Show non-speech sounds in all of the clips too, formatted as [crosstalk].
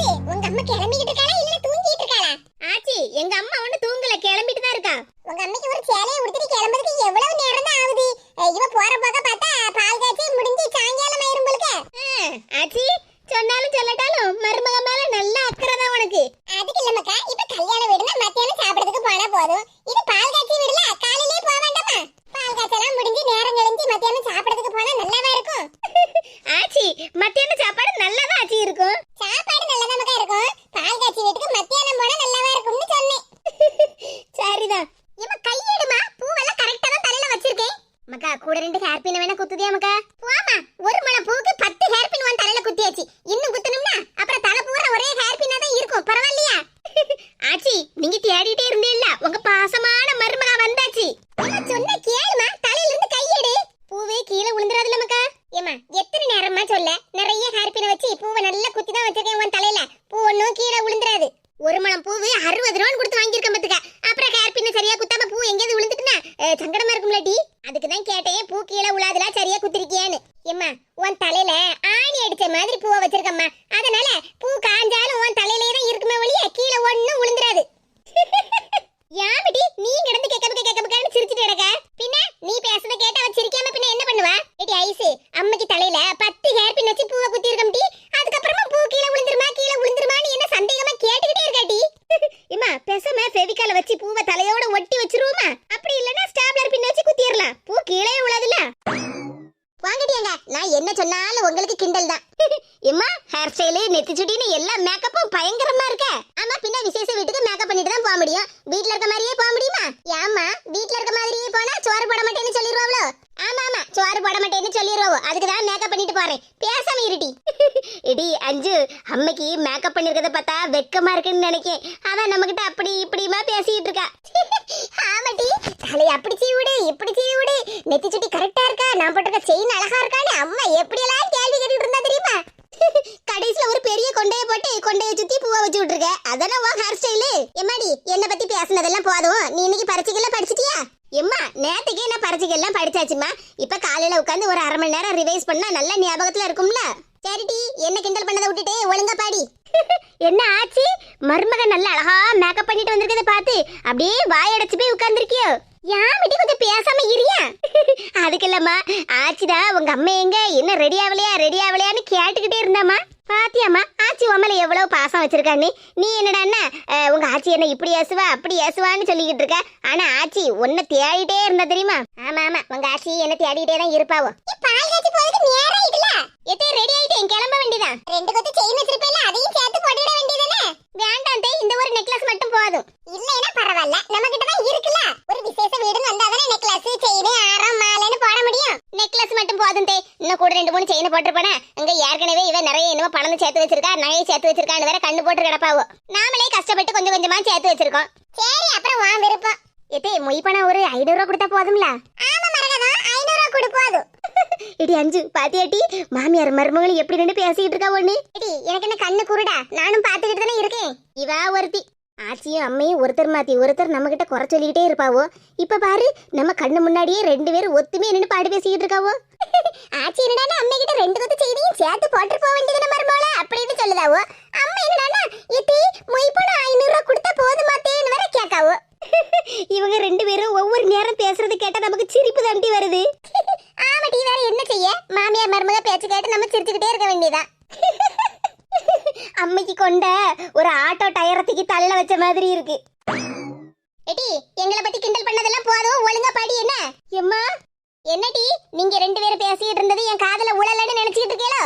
Ice உங்க அம்மா கிளம்பிக்கிட்டு இருக்காளா? இல்ல தூங்கிட்டு இருக்காளா? ஆச்சி எங்க அம்மா ஒண்ணு தூங்கல கிளம்பிட்டு தான் இருக்கா. உங்க அம்மைக்கு ஒரு சேலையை உடுத்திட்டு கிளம்புறதுக்கு எவ்வளவு நேரம் தான் ஆகுது? இவ போற போக பார்த்தா பால் காய்ச்சி முடிஞ்சு சாயங்காலம் ஆயிரும் போலுக்க. ஆச்சி சொன்னாலும் சொல்லட்டாலும் மருமக மேல நல்ல அக்கறை தான் உனக்கு. அதுக்கு இல்லம்மக்கா இப்ப கல்யாண வீடுனா மத்தியானம் சாப்பிடறதுக்கு போனா போதும். இது பால் காய்ச்சி வீடுல காலையிலே போக வேண்டாமா பால் காய்ச்சலாம் முடிஞ்சு நேரம் கழிஞ்சு மத்தியானம் சாப்பிடறதுக்கு போனா நல்லாவா இருக்கும் ஆச்சி மத்தியான சாப்பாடு நல்லா தான் ஆச்சி இருக்கும் சாப்பாடு நல்லதாமக்கா இருக்கும் பால் காய்ச்சி வீட்டுக்கு மத்தியானம் போனா நல்லாவா இருக்கும்னு சொன்னேன் சரிதான் இவ கையெடுமா பூவெல்லாம் கரெக்டா தான் தலையில வச்சிருக்கேன் மக்கா கூட ரெண்டு ஹேர் பின் வேணா குத்துதியா மக்கா போமா ஒரு மலை பூவுக்கு பத்து ஹேர் பின் உன் தலையில குத்தியாச்சு இன்னும் குத்தணும்னா அப்புறம் தலை பூரா ஒரே ஹேர் பின்னா தான் இருக்கும் பரவாயில்லையா ஆச்சி நீங்க தேடிட்டே இருந்தீல்ல உங்க பாசமான மருமகா வந்தாச்சு இவ சொன்ன கேளுமா தலையில இருந்து கையெடு பூவே கீழே விழுந்துராதுல மக்கா ஏமா எத்தனை நேரமா சொல்ல நிறைய ஹேர் பின் வச்சு பூவை நல்லா குத்தி தான் வச்சிருக்கேன் உன் தலையில பூ ஒன்னும் கீழே விழுந்துராது ஒரு மணம் பூவு அறுபது ரூபான்னு கொடுத்து வாங்கியிருக்கேன் பத்துக்க அப்புறம் ஹேர் பின்ன சரியா குத்தாம பூ எங்கேயாவது விழுந்துட்டுனா அஹ், சங்கடமா இருக்கும்லடி அதுக்கு தான் கேட்டேன் பூ கீழே விழாதுல சரியா குத்திருக்கியான்னு ஏம்மா உன் தலையில ஆணி அடிச்ச மாதிரி பூவை வச்சிருக்கம்மா அதனால பூ காஞ்சாலும் உன் தலையிலே தான் இருக்குமே ஒழிய கீழே ஒண்ணும் விழுந்துராது யாமிடி நீ கிடந்து கேட்க கேட்க கேட்கன்னு சிரிச்சிட்டு கிடக்க பின்ன நீ பேசுறத கேட்டா அவ சிரிக்காம பின்ன என்ன பண்ணுவா ஏடி ஐசு அம்மைக்கு தலையில பத்து ஹேர் பின் வச்சு பூவை குத்தி இருக்கம் டி அதுக்கப்புறமா பூ கீழே விழுந்துருமா கீழே விழுந்துருமான்னு என்ன சந்தேகமா கேட்டுக்கிட்டே இருக்காடி இம்மா பேசாம ஃபெவிகால வச்சு பூவை தலையோட ஒட்டி வச்சிருவோமா அப்படி இல்லனா ஸ்டாப்லர் பின்ன வச்சு குத்திரலாம் பூ கீழே விழாதுல வாங்கடியாங்க நான் என்ன சொன்னாலும் உங்களுக்கு கிண்டல் தான் இம்மா ஹேர் ஸ்டைலு நெத்தி சுட்டின்னு எல்லா மேக்கப்பும் பயங்கரமா இருக்க ஆமா பின்ன விசேஷ வீட்டுக்கு மேக்கப் பண்ணிட்டு தான் போக முடியும். வீட்ல இருக்க மாதிரியே போக முடியுமா? ஏமா வீட்ல இருக்க மாதிரியே போனா சோறு போட மாட்டேன்னு சொல்லிடுவாங்களோ ஆமா ஆமா சோறு போட மாட்டேன்னு சொல்லிடுவோம் அதுக்கு தான் மேக்கப் பண்ணிட்டு போறேன். பேசாம இருடி. [laughs] இடி அஞ்சு அம்மைக்கு மேக்கப் பண்ணிருக்கத பார்த்தா வெக்கமா இருக்குன்னு நினைக்கேன். அதான் நம்மகிட்ட அப்படி இப்படிமா பேசிட்டு இருக்கா ஆமாடி தலையை அப்படி சீவி விடு இப்படி சீவி விடு நெத்தி சுட்டி கரெக்டா இருக்கா நான் போட்டிருக்க செயின் அழகா இருக்கான்னு அம்மா எப்படி எல்லாம் கேள்வி கேட்டுட்டு இருந்தா தெரியுமா கடைசில ஒரு பெரிய கொண்டைய கொண்டைய சுத்தி பூவை வச்சு விட்டுருக்க. அதானே உன் ஹேர் ஸ்டைலு எம்மாடி என்ன பத்தி பேசுனதெல்லாம் போதும். நீ இன்னைக்கு பரிச்சைக்கெல்லாம் படிச்சிட்டியா? எம்மா நேத்துக்கே நான் பரிச்சைக்கெல்லாம் படிச்சாச்சுமா. இப்ப காலையில உட்காந்து ஒரு அரை மணி நேரம் ரிவைஸ் பண்ணா நல்ல ஞாபகத்துல இருக்கும்ல? சரிடி என்ன கிண்டல் பண்ணதை விட்டுட்டு ஒழுங்கா பாடி. [laughs] என்ன ஆச்சு? மருமக நல்ல அழகா மேக்கப் பண்ணிட்டு வந்திருக்கத பார்த்து அப்படியே வாயடைச்சு போய் உட்கார்ந்துருக்கியோ? யாமிட்டி கொஞ்சம் பேசாம இரியா [laughs] அதுக்கு இல்லம்மா ஆச்சிடா உங்க அம்மா எங்க? என்ன ரெடி ஆகலையா ரெடி ஆகலையான்னு கேட்டுக்கிட்டே இருந்தாமா பாத்தியாம்மா. ஆச்சி உமல எவ்வளவு பாசம் வச்சிருக்கான்னு நீ? என்னடான்னா உங்க ஆச்சி என்ன இப்படி ஏசுவா அப்படி ஏசுவான்னு சொல்லிக்கிட்டு இருக்க? ஆனா ஆச்சி உன்னை தேடிட்டே இருந்தா தெரியுமா? ஆமா ஆமா. உங்க ஆச்சி என்ன தேடிட்டே தான் இருப்பாவோ. காய்ச்சி போறதுக்கு நேரம் ஆயிட்டுல எத்தே ரெடி ஆயிட்டேன் கிளம்ப வேண்டியதான் ரெண்டு கொத்து செயின் வச்சிருப்பேல அதையும் சேர்த்து போட்டுட வேண்டியதானே வேண்டாம் தே இந்த ஒரு நெக்லஸ் மட்டும் போதும். இல்லைன்னா பரவாயில்ல நம்ம கிட்ட தான் இருக்குல்ல. ஒரு விசேஷ வீடுன்னு வந்தாதானே நெக்லஸ் செயின் ஆரம் மாலைன்னு போட முடியும் நெக்லஸ் மட்டும் போதும் தே இன்னும் கூட ரெண்டு மூணு செயின் போட்டிருப்பானே. இங்க ஏற்கனவே இவன் நிறைய என்னமோ பணம் சேர்த்து வச்சிருக்கா நகையை சேர்த்து வச்சிருக்கான்னு வேற கண்ணு போட்டு கிடப்பாவோ. நாமளே கஷ்டப்பட்டு கொஞ்சம் கொஞ்சமா சேர்த்து வச்சிருக்கோம். சரி அப்புறம் வா விருப்பம். எத்தே மொய் பணம் ஒரு ஐநூறு ரூபா கொடுத்தா போதும்ல? ஆமா மரகதா ஐநூறு ரூபா கொடு போதும். [laughs] இடி அஞ்சு பாத்தியாட்டி மாமியார் மருமகளும் எப்படி நின்று பேசிக்கிட்டு இருக்கா ஒண்ணு எடி எனக்கு என்ன கண்ணு குருடா? நானும் பாத்துக்கிட்டு தானே இருக்கேன். இவா ஒருத்தி. ஆச்சியும் அம்மையும் ஒருத்தர் மாத்தி ஒருத்தர் நம்ம கிட்ட குறை சொல்லிக்கிட்டே இருப்பாவோ? இப்ப பாரு நம்ம கண்ணு முன்னாடியே ரெண்டு பேரும் ஒத்துமே நின்று பாடு பேசிக்கிட்டு இருக்காவோ? ஆச்சி என்னடா அம்மை கிட்ட ரெண்டு கொத்து செய்தியும் சேர்த்து போட்டு போக வேண்டியது மருமோல அப்படின்னு சொல்லுதாவோ? அம்மா என்னடா இத்தி மொய் பணம் ஐநூறு ரூபா கொடுத்தா போதுமாத்தேன்னு வேற கேட்காவோ? இவங்க ரெண்டு பேரும் ஒவ்வொரு நேரம் பேசுறது கேட்டா நமக்கு சிரிப்பு தண்டி வருது. ஆமாட்டி வேற என்ன செய்ய? மாமியார் மருமக பேச்சு கேட்டு நம்ம சிரிச்சுக்கிட்டே இருக்க வேண்டியதா? அம்மைக்கு கொண்ட ஒரு ஆட்டோ டயரத்துக்கு தள்ள வச்ச மாதிரி இருக்கு. எடி எங்களை பத்தி கிண்டல் பண்ணதெல்லாம் போதும். ஒழுங்கா பாடி என்ன? எம்மா? என்னடி நீங்க ரெண்டு பேரும் பேசிட்டு இருந்தது என் காதுல உழலன்னு நினைச்சிட்டு இருக்கீங்களோ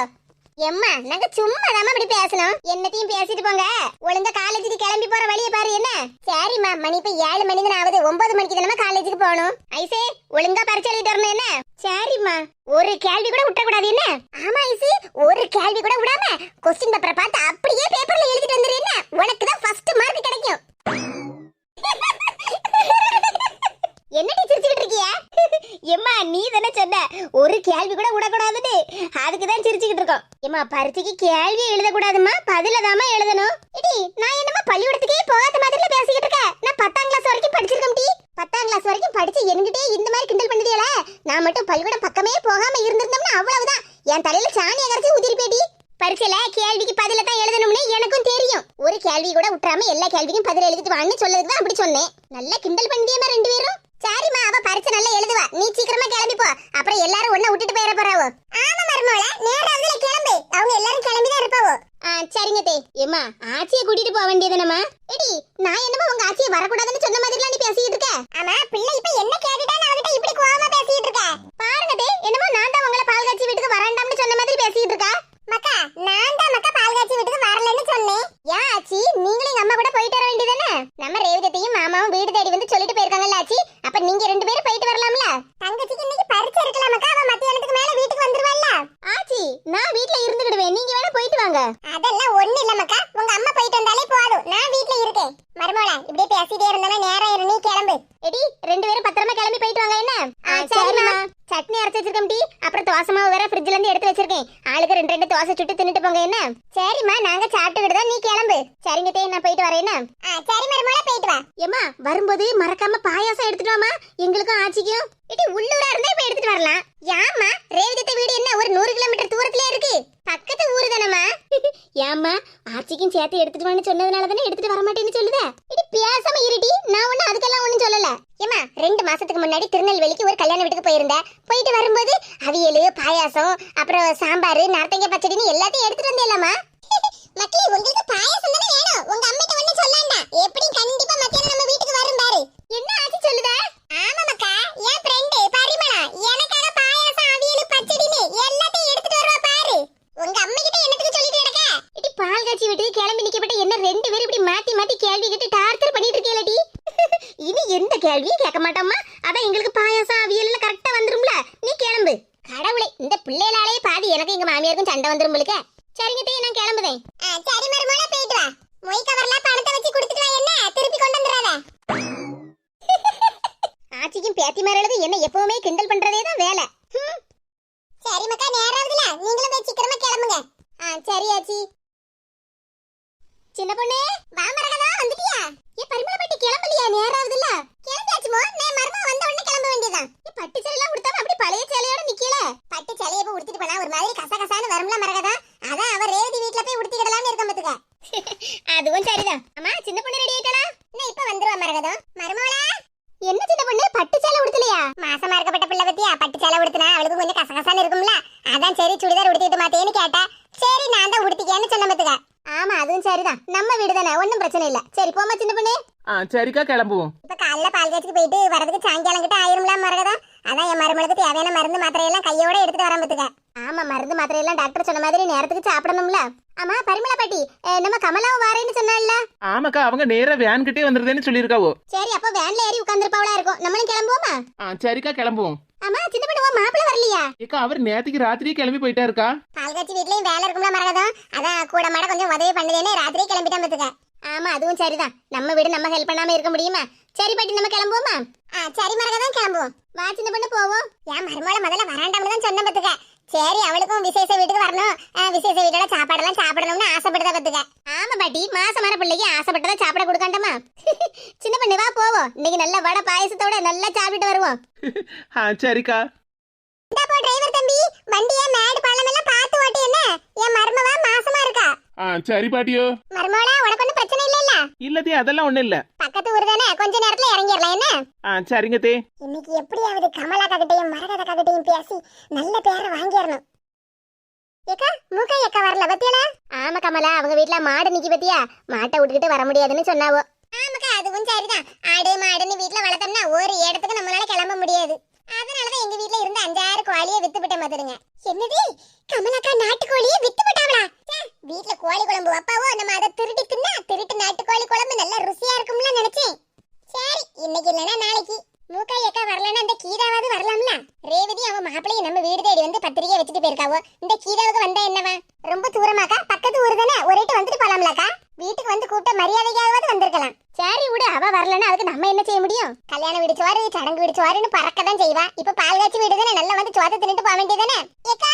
எம்மா நாங்க சும்மா தான் இப்படி பேசணும் என்னத்தையும் பேசிட்டு போங்க. ஒழுங்கா காலேஜுக்கு கிளம்பி போற வழிய பாரு என்ன? சரிம்மா மணி இப்ப ஏழு மணி தான் ஆகுது ஒன்பது மணிக்கு தானே காலேஜுக்கு போகணும். ஐசே ஒழுங்கா பரிச்சு எழுதிட்டு வரணும் என்ன? சரிம்மா. ஒரு கேள்வி கூட விட்டக்கூடாது என்ன? ஆமா ஐசு ஒரு கேள்வி கூட விடாம கொஸ்டின் பேப்பரை பார்த்து அப்படியே பேப்பர்ல எழுதிட்டு வந்துரு என்ன உனக்கு தான் ஃபர்ஸ்ட் மார்க் கிடைக்கும் என்னடி சிரிச்சுக்கிட்டு இருக்கியா எம்மா நீ தானே சொன்ன ஒரு கேள்வி கூட விடக்கூடாதுன்னு அதுக்கு தான் சிரிச்சுக்கிட்டு இருக்கோம் எம்மா பரீட்சைக்கு கேள்வி எழுதக்கூடாதும்மா. பதில தாமா எழுதணும். இடி நான் என்னமா பள்ளிக்கூடத்துக்கே போகாத மாதிரில பேசிக்கிட்டு இருக்க நான் பத்தாம் கிளாஸ் வரைக்கும் படிச்சிருக்கேன் டி. பத்தாம் கிளாஸ் வரைக்கும் படிச்சு என்கிட்டே இந்த மாதிரி கிண்டல் பண்ணிட்டீங்களே நான் மட்டும் பள்ளிக்கூடம் பக்கமே போகாம இருந்திருந்தோம்னா அவ்வளவுதான். என் தலையில சாணி அகரச்சி உதிரி பேடி பரீட்சையில கேள்விக்கு பதில தான் எழுதணும்னு எனக்கும் தெரியும். ஒரு கேள்வி கூட விட்டுறாம எல்லா கேள்விக்கும் பதில் எழுதிட்டு வான்னு சொல்லதுக்கு தான் அப்படி சொன்னேன். நல்லா கிண்டல் பண்ணியமா ரெண்டு பேரும். சரிம்மா அவ பரிச்சை நல்லா எழுதுவா. நீ சீக்கிரமா கிளம்பி போ. அப்புறம் எல்லாரும் ஒண்ணா விட்டுட்டு போயிட போறாவோ? ஆமா மருமோள நேராவதுல கிளம்பு. அவங்க எல்லாரும் கிளம்பி தான் இருப்பாவோ சரிங்க தே. ஏம்மா ஆச்சியை கூட்டிட்டு போக வேண்டியதுனமா எடி நான் என்னமோ உங்க ஆச்சியை வரக்கூடாதுன்னு சொன்ன மாதிரிலாம் நீ பேசிட்டு இருக்க. ஆமா பிள்ளை இப்ப என்ன கேட்டுட்டான்னு அவகிட்ட இப்படி கோவமா பேசிட்டு இருக்க பாருங்க தே என்னமோ நான் தான் உங்களை பால் காய்ச்சி வீட்டுக்கு வரண்டாம்னு சொன்ன மாதிரி பேசிட்டு இருக்கா மக்கா நான் தான் மக்கா பால் காய்ச்சி வீட்டுக்கு வரலன்னு சொன்னேன் ஏன் ஆச்சி நீங்களும் எங்க அம்மா கூட போயிட்டு வர வேண்டியதானே நம்ம ரேவதியையும் மாமாவும் வீடு தேடி வந்து சொல்லிட்டு போயிருக்காங்கல்ல ஆச்சி அப்ப நீங்க ரெண்டு பேரும் போயிட்டு வரலாம்ல தங்கச்சிக்கு இன்னைக்கு பரிச்சை இருக்கலாம் மக்கா அவ மத்தியானத்துக்கு மேல வீட்டுக்கு வந்துருவாள்ல ஆச்சி நான் வீட்ல இருந்துக்கிடுவேன் நீங்க வேணா போயிட்டு வாங்க அதெல்லாம் ஒண்ணு இல்ல மக்கா உங்க அம்மா போயிட்டு வந்தாலே போதும் நான் வீட்ல இருக்கேன் மருமோள இப்படியே இருந்தா நேரம் இரு நீ கிளம்பு. எடி ரெண்டு பேரும் பத்திரமா கிளம்பி போயிட்டு வாங்க என்ன? சரிம்மா. சட்னி அரைச்சு வச்சிருக்கேன் டி. அப்புறம் தோசை மாவு வேற ஃப்ரிட்ஜ்ல இருந்து எடுத்து வச்சிருக்கேன். ஆளுக்கு ரெண்டு ரெண்டு தோசை சுட்டு தின்னுட்டு போங்க என்ன? சரிம்மா நாங்க சாப்பிட்டுக்கிட்டு தான் நீ கிளம்பு. சரிங்க தே நான் போயிட்டு வரேன் என்ன? சரி மருமோள போயிட்டு வா. ஏம்மா வரும்போது மறக்காம பாயாசம் எடுத்துட்டு வாமா எங்களுக்கும் ஆச்சிக்கும். இடி உள்ளூரா இருந்தா இப்ப எடுத்துட்டு வரலாம். யாமா ரேவதித்த வீடு என்ன ஒரு நூறு கிலோமீட்டர் தூரத்துல இருக்கு? பக்கத்து ஊரு தானம்மா? [laughs] ஏம்மா ஆச்சிக்கும் சேர்த்து எடுத்துட்டு வான்னு சொன்னதுனால தானே எடுத்துட்டு வர மாட்டேன்னு சொல்லுதே? இடி பேசாம இருடி. நான் ஒண்ணு அதுக்கெல்லாம் ஒண்ணும் சொல்லல. ஏமா ரெண்டு மாசத்துக்கு முன்னாடி திருநெல்வேலிக்கு ஒரு கல்யாண வீட்டுக்கு போயிருந்தேன் போயிட்டு வரும்போது அவியல் பாயாசம் அப்புறம் சாம்பார் நார்த்தங்க பச்சடின்னு எல்லாத்தையும் எடுத்துட்டு வந்தேலாமா [laughs] மக்களே உங்களுக்கு பாயாசம் தானே வேணும். உங்க அம்மிட்ட ஒண்ணு சொல்லாண்டா. எப்படி கண்டிப்பா மத்தியானம் நம்ம வீட்டுக்கு வரும் பாரு. என்ன ஆச்சு சொல்லுதா? ஆமா மக்கா என் ஃப்ரெண்ட் பரிமளா. எனக்காக பாயாசம் அவியல் பச்சடின்னு எல்லாத்தையும் எடுத்துட்டு வருவா பாரு. உங்க அம்மா கிட்ட என்னத்துக்கு சொல்லிட்டு கிடக்க? இடி பால் காய்ச்சி வீட்டுக்கு கிளம்பி நிக்கப்பட்ட என்ன ரெண்டு பேரும் இப்படி மாத்தி மாத்தி கேள்வி கேட்டு டார்ச்சர் பண்ணிட்டு இருக்கேலடி [laughs] இனி எந்த கேள்வியும் கேட்க மாட்டோமா அதான் எங்களுக்கு பாயாசம் அவியல் எல்லாம் கரெக்டா வந்துரும்ல. நீ கிளம்பு. கடவுளே இந்த பிள்ளைகளாலே பாதி எனக்கு எங்க மாமியாருக்கும் சண்டை வந்துரும் சரிங்க நான் கிளம்புதேன். சரி மருமகள போயிட்டு வா. மொய் கவர்ல பணத்தை வச்சு கொடுத்துட்டு என்ன? திருப்பி கொண்டு வந்துடாத ஆச்சிக்கும் பேத்தி மார்களுக்கும் என்ன எப்பவுமே கிண்டல் பண்றதே தான் வேலை. சரி மக்கா நேராவதுல நீங்களும் போய் சீக்கிரமா கிளம்புங்க. ஆ சரி ஆச்சி. சின்ன பொண்ணு வா மரகதா வந்துட்டியா ஏ பரிமள பட்டி கிளம்பலையா நேராவதுல கிளம்பியாச்சுமோ நான் மர்மா வந்த உடனே கிளம்ப வேண்டியதான் ஏ பட்டு சேலையெல்லாம் உடுத்தாம அப்படி பழைய சேலையோட நிக்கல பட்டு சேலையை போய் உடுத்திட்டு போனா ஒரு மாதிரி கசகசான்னு வரும்ல மரகதா அதான் அவ ரேவதி வீட்ல போய் உடுத்திக்கிடலாம்னு இருக்க பாத்துக்க அதுவும் சரிதான் அம்மா சின்ன பொண்ணு ரெடி ஆயிட்டாளா இன்னும் இப்ப வந்துருவா மரகதம் மருமகளா என்ன சின்ன பொண்ணு பட்டு சேலை உடுத்தலையா மாசமா இருக்கப்பட்ட பிள்ளை பத்தியா பட்டு சேலை உடுத்தினா அவளுக்கு கொஞ்சம் கசகசான்னு இருக்கும்ல? அதான் சரி சுடிதார் உடுத்திட்டு மாத்தேன்னு கேட்டா சரி நான் தான் உடுத்திக்கேன்னு சொன்ன பாத்துக்க. ஆமா அதுவும் சரிதான். நம்ம வீடு தானே ஒன்றும் பிரச்சனை இல்ல. சரி போமா சின்ன பொண்ணு. ஆ சரிக்கா கிளம்புவோம். இப்ப காலைல பால் காய்ச்சிக்கு போயிட்டு வரதுக்கு சாயங்காலம் கிட்ட ஆயிரும்ல மரகதா அதான் என் மருமகளுக்கு தேவையான மருந்து மாத்திரையெல்லாம் கையோட எடுத்துட்டு வரேன் பாத்துக்க. ஆமா மருந்து மாத்திரையெல்லாம் டாக்டர் சொன்ன மாதிரி நேரத்துக்கு சாப்பிடணும்ல. ஆமா பரிமளா பாட்டி நம்ம கமலாவும் வாரேன்னு சொன்னால ஆமாக்கா அவங்க நேரா வேன் கிட்டே வந்துருதேன்னு சொல்லியிருக்காவோ. சரி அப்ப வேன்ல ஏறி உட்கார்ந்துருப்பாவளா இருக்கும். நம்மளும் கிளம்புவோமா? சரிக்கா கிளம்புவோம். ஆமா சின்ன பொண்ணு மாப்பிள்ள வரலையா? ஏக்கா அவர் நேத்துக்கு ராத்திரியே கிளம்பி போயிட்டாருக்கா. பால்காட்சி வீட்லயும் வேலை இருக்கும்ல மரகதம். அதான் கூட மாட கொஞ்சம் உதவி பண்ணுதேன்னு ராத்திரி கிளம்பிட்டான் பாத்துக்க. ஆமா அதுவும் சரிதான். நம்ம வீடு நம்ம ஹெல்ப் பண்ணாம இருக்க முடியுமா? சரி பாட்டி நம்ம கிளம்புவோமா? சரி மரகதம் கிளம்புவோம். வா சின்ன பொண்ணு போவோம். ஏன் மருமகளை முதல்ல வராண்டாம்னு தான் சொன்ன பாத்துக்க. சரி அவளுக்கும் விசேஷ வீட்டுக்கு வரணும். விசேஷ வீட்டோட சாப்பாடெல்லாம் சாப்பிடணும்னு ஆசைப்படுதா பாத்துக்க ஆமா பாட்டி மாசமான பிள்ளைக்கு ஆசைப்பட்டதை சாப்பிட கொடுக்காண்டமா [laughs] சின்ன பொண்ணு வா போவோம். இன்னைக்கு நல்ல வடை பாயசத்தோட நல்லா சாப்பிட்டு வருவோம். [laughs] ஆ சரிக்கா. டிரைவர் தம்பி. வண்டியை மேடு பள்ளம் எல்லாம் பார்த்து ஓட்டு என்ன? என் மருமவா மாசமா இருக்கா? ஆ சரி பாட்டியோ. மருமவளா உனக்கு ஒன்றும் பிரச்சனை இல்லைல்ல? இல்லதே அதெல்லாம் ஒண்ணும் இல்ல. பக்கத்து ஊர் தானே கொஞ்ச நேரத்துல இறங்கிடலாம் என்ன? ஆ சரிங்க தே. இன்னைக்கு எப்படியாவது கமலா கிட்டையும் மரகத கிட்டையும் பேசி நல்ல பேரை வாங்கிடணும். ஏக்கா மூக்கா ஏக்கா வரல பத்தியலா ஆமா கமலா அவங்க வீட்ல மாடு நிக்கி பத்தியா? மாட்டை விட்டுக்கிட்டு வர முடியாதுன்னு சொன்னாவோ. ஆமாக்கா அதுவும் சரிதான். ஆடு மாடுன்னு வீட்ல வளர்த்தோம்னா ஒரு இடத்துக்கு நம்மளால கிளம்ப முடியாது. அதனாலதான் எங்க வீட்ல இருந்த அஞ்சாறு கோழியை வித்து விட்ட மாதிரிங்க என்னது? கமலாக்கா நாட்டுக்கோழியை வித்து விட்டாங்களா வீட்ல கோழி குழம்பு வைப்பாவோ நம்ம அதை திருடி தின்னா திருட்டு நாட்டுக்கோழி குழம்பு நல்லா ருசியா இருக்கும்ல நினைச்சேன். சரி இன்னைக்கு இல்லைன்னா நாளைக்கு. மூக்காய் அக்கா வரலன்னா அந்த கீதாவாவது வரலாம்ல. ரேவதி அவன் மாப்பிள்ளையை நம்ம வீடு தேடி வந்து பத்திரிகை வச்சுட்டு போயிருக்காவோ? இந்த கீதாவுக்கு வந்தா என்னவா ரொம்ப தூரமாக்கா பக்கத்து ஊர் தானே ஒரேட்டு வந்துட்டு போலாம்லக்கா வீட்டுக்கு வந்து கூப்பிட்ட மரியாதைக்காவது வந்திருக்கலாம் சரி விடு அவ வரலன்னா அதுக்கு நம்ம என்ன செய்ய முடியும் கல்யாண வீடு சோறு சடங்கு வீடு சோறுன்னு பறக்க தான் செய்வா இப்ப பால் காய்ச்சி வீடு தானே நல்லா வந்து சோத்தை தின்னுட்டு போக வேண்டியதானே ஏக்கா?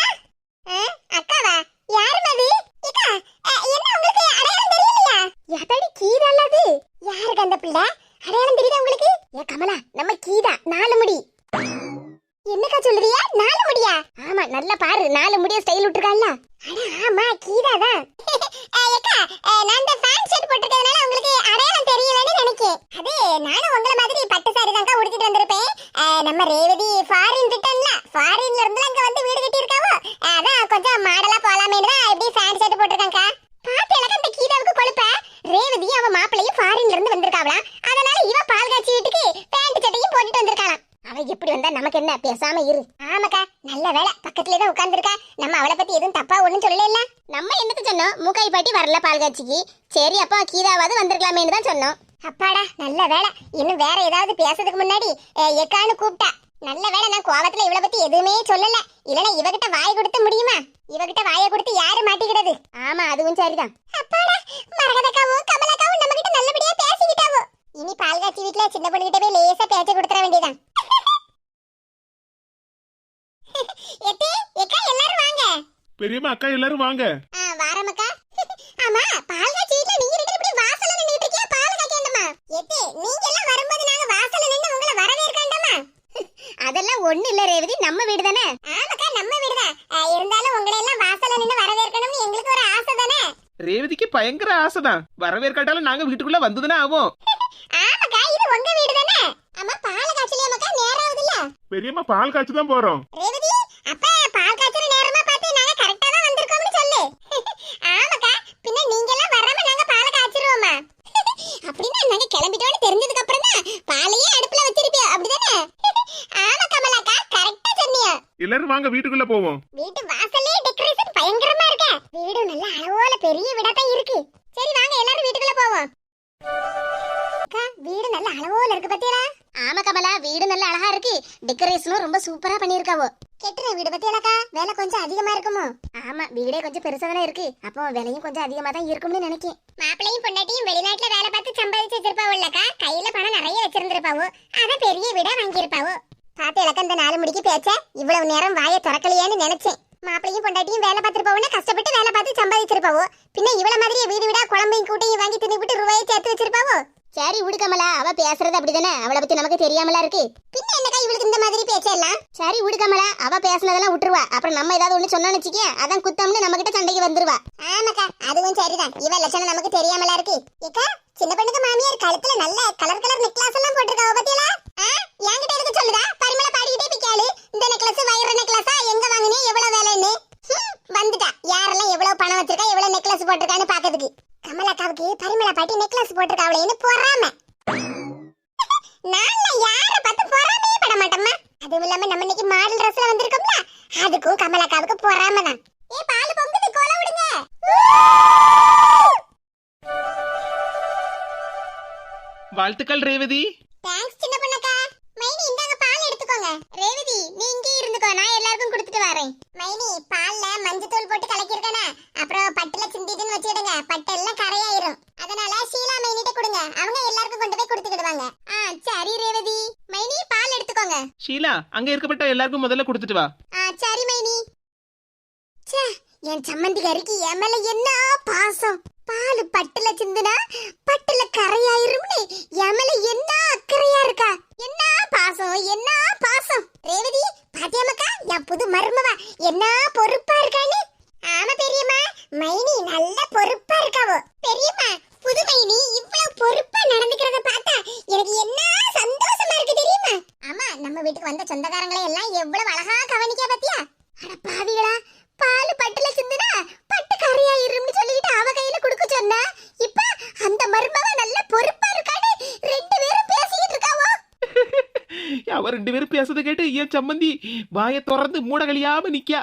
ஆ, அக்காவா? யாரும் அது? ஏக்கா அ, என்ன உங்களுக்கு அடையாளம் தெரியலையா? எதடி கீதா அல்லது யாருக்கு அந்த பிள்ளை? அடையாளம் தெரியுதா உங்களுக்கு? ஏ கமலா நம்ம கீதா நாலு முடி. என்னக்கா சொல்லுறியா? நாலு முடியா? ஆமா நல்லா பாரு நாலு முடிய ஸ்டைல் விட்டுருக்கான்ல அட ஆமா கீதா தான் அப்படி வந்தா நமக்கு என்ன? பேசாம இரு. ஆமாக்கா நல்ல வேலை பக்கத்துலயே தான் உட்கார்ந்துருக்கா. நம்ம அவளை பத்தி எதுவும் தப்பா ஒண்ணும் சொல்லல நம்ம என்னத்த சொன்னோம்? மூக்காய் பாட்டி வரல பால் காட்சிக்கு சரி அப்பா கீதாவாவது வந்திருக்கலாமேன்னு தான் சொன்னோம். அப்பாடா நல்ல வேலை இன்னும் வேற ஏதாவது பேசுறதுக்கு முன்னாடி அஹ், எக்கான்னு கூப்பிட்டா. நல்ல வேலை நான் கோவத்துல இவளை பத்தி எதுவுமே சொல்லல. இல்லனா இவகிட்ட வாய் கொடுத்து முடியுமா? இவகிட்ட வாயை கொடுத்து யாரு மாட்டிக்கிறது ஆமா அதுவும் சரிதான். அப்பாடா மரகதக்காவும் கமலக்காவும் நம்ம கிட்ட நல்லபடியா பேசிக்கிட்டாவோ. இனி பால்காட்சி வீட்ல சின்ன பொண்ணுகிட்ட போய் லேசா பேச்ச கொடுத்துற வேண்டியதான் எத்தே எக்கா எல்லாரும் வாங்க பெரியம்மா அக்கா எல்லாரும் வாங்க. வாரமக்கா ஆமா பால்காட்சி வீட்ல நீங்க ரெண்டு இப்படி வாசல்ல நின்னுட்டு இருக்கியா பால் காய்க்கண்டமா எத்தே நீங்க எல்லாம் வரும்போது நாங்க வாசல்ல நின்னு உங்களை வரவேற்கண்டமா அதெல்லாம் ஒண்ணு இல்ல ரேவதி. நம்ம வீடு தானே? ஆமாக்கா நம்ம வீடுதான் ஆ, இருந்தாலும் உங்களை எல்லாம் வாசல்ல நின்னு வரவேற்கணும்னு எங்களுக்கு ஒரு ஆசை தானே? ரேவதிக்கு பயங்கர ஆசைதான். வரவேற்காட்டாலும் நாங்க வீட்டுக்குள்ள வந்ததுன்னா ஆகும் ஆமாக்கா இது உங்க வீடு தானே? ஆமா பால் காய்ச்சலையா மக்கா நேரம் ஆகுதுல்ல? பெரியம்மா பால் காய்ச்சி தான் போறோம். ரேவதி அப்ப பால் காய்ச்சற நேரமா பார்த்து நாங்க கரெக்டா தான் வந்திருக்கோம்னு சொல்லு ஆமாக்கா பின்ன நீங்க எல்லாம் வராம நாங்க பால் காய்ச்சிருவோமா கிளம்பிட்டோம்னு தெரிஞ்சதுக்கு அப்புறம் தான் பாலையே அடுப்புல வச்சிருப்பியா அப்படிதானே? [laughs] ஆமா கமலாக்கா கரெக்டா சொன்னியா. எல்லாரும் வாங்க வீட்டுக்குள்ள போவோம். வீட்டு வாசல்லே டெக்கரேஷன் பயங்கரமா இருக்கே. வீடு நல்ல அளவோல பெரிய வீடா தான் இருக்கு. சரி வாங்க எல்லாரும் வீட்டுக்குள்ள போவோம். அக்கா வீடு நல்ல அளவோல இருக்கு பாத்தியா ஆமா கமலா வீடு நல்ல அழகா இருக்கு. டெக்கரேஷனும் ரொம்ப சூப்பரா பண்ணிருக்காவோ கெட்டுற வீடு பத்தியாலக்கா வேலை கொஞ்சம் அதிகமா இருக்குமோ? ஆமா வீடே கொஞ்சம் பெருசா தானே இருக்கு. அப்போ விலையும் கொஞ்சம் அதிகமா தான் இருக்கும்னு நினைக்கேன். மாப்பிளையும் பொண்டாட்டியும் வெளிநாட்டுல வேலை பார்த்து சம்பாதிச்சு வச்சிருப்பாவுல்லக்கா கையில பணம் நிறைய வச்சிருந்திருப்பாவோ? அத பெரிய வீடா வாங்கியிருப்பாவோ? பாத்து இலக்க இந்த நாலு முடிக்கு பேச்ச இவ்வளவு நேரம் வாயை திறக்கலையேன்னு நினைச்சேன். மாப்பிளையும் பொண்டாட்டியும் வேலை பார்த்திருப்பாவுன்னா கஷ்டப்பட்டு வேலை பார்த்து சம்பாதிச்சிருப்பாவோ? பின்ன இவ்வளவு மாதிரியே வீடு வீடா குழம்பையும் கூட்டையும் வாங்கி தின்னுபிட்டு ரூபாயை சேர்த்து வச்சிருப்பாவோ? சரி விடு கமலா அவ பேசுறது அப்படிதானே? அவளை பத்தி நமக்கு தெரியாமலா இருக்கு? பின்ன என்னக்கா இவளுக்கு இந்த மாதிரி பேச்செல்லாம்? சரி விடு கமலா அவ பேசுனதெல்லாம் விட்டுருவா. அப்புறம் நம்ம ஏதாவது ஒண்ணு சொன்னோம்னு வச்சுக்க அதான் குத்தம்னு நம்ம கிட்ட சண்டைக்கு வந்துருவா. ஆமாக்கா அதுவும் சரிதான். இவ லட்சணம் நமக்கு தெரியாமலா இருக்கு. ஏக்கா சின்ன பொண்ணுக்கு மாமியார் கழுத்துல நல்ல கலர் கலர் நெக்லாஸ் எல்லாம் போட்டிருக்கா பத்தியலா என்கிட்ட எதுக்கு சொல்லுதா பரிமள பாடிக்கிட்டே பிக்காளு இந்த நெக்லஸ் வயிறு நெக்லஸா எங்க வாங்குனே எவ்வளவு வேலைன்னு ஹம், வந்துட்டா யாரெல்லாம் எவ்வளவு பணம் வச்சிருக்கா எவ்வளவு நெக்லஸ் போட்டிருக்கான்னு பாக்கிறதுக்கு கமலாக்காவுக்கு பரிமள பாட்டி நெக்லஸ் போட்டிருக்காவளேன்னு பொறாம. நான்ல யார பார்த்து பொறாமையே பட மாட்டோமா அதுவும் இல்லாம நம்ம இன்னைக்கு மாடல் ட்ரெஸ்ல வந்திருக்கோம்ல அதுக்கும் கமலாக்காவுக்கு பொறாம தான். ஏ பால் பொங்குது கோல விடுங்க. வாழ்த்துக்கள் ரேவதி. தேங்க்ஸ் சின்ன பொண்ணக்கா. மைனி இந்தாங்க பால் எடுத்துக்கோங்க. ரேவதி நீ இங்கே இருந்துக்கோ நான் எல்லாருக்கும் கொடுத்துட்டு வரேன். மைனி பால்ல மஞ்சத்தூள் போட்டு கலக்கிருக்கேனா அப்புறம் பட்டுல சிந்திட்டுன்னு வச்சிடுங்க பட்டு எல்லாம் கரையாயிரும் அதனால ஷீலா மைனிட்ட கொடுங்க அவங்க எல்லாருக்கும் கொண்டு போய் கொடுத்துக்கிடுவாங்க ஆ சரி ரேவதி மைனி பால் எடுத்துக்கோங்க ஷீலா அங்க இருக்கப்பட்ட எல்லாருக்கும் முதல்ல கொடுத்துட்டு வா. ஆ சரி மைனி. ச்சே என் சம்மந்தி என் மேல என்ன பாசம்? பால் பட்டுல சிந்துனா பட்டுல கரையாயிரும்னு என் மேல என்ன அக்கறையா இருக்கா? என்ன பாசம் என்ன பாசம்? ரேவதி பாத்தியாமக்கா என் புது மருமவா என்ன பொறுப்பா இருக்கான்னு? ஆமா பெரியம்மா. மைனி நல்ல பொறுப்பா இருக்காவோ. பெரியம்மா புது மைனி இவ்வளவு பொறுப்பா நடந்துக்கிறத பார்த்தா எனக்கு என்ன சந்தோஷமா இருக்கு தெரியுமா? ஆமா நம்ம வீட்டுக்கு வந்த சொந்தக்காரங்களை எல்லாம் எவ்வளவு அழகா கவனிக்க பாத்தியா? அட பாவிகளா பால் பட்டுல சிந்துனா பட்டு கரையா கரையாயிரும்னு சொல்லிட்டு அவ கையில குடுக்க சொன்னா இப்ப அந்த மருமக நல்ல பொறுப்பா இருக்கான்னு ரெண்டு பேரும் பேசிக்கிட்டு இருக்காவோ? [laughs] அவ ரெண்டு பேரும் பேசுறத கேட்டு ஏன் சம்மந்தி வாயை திறந்து மூட கழியாம நிக்கா.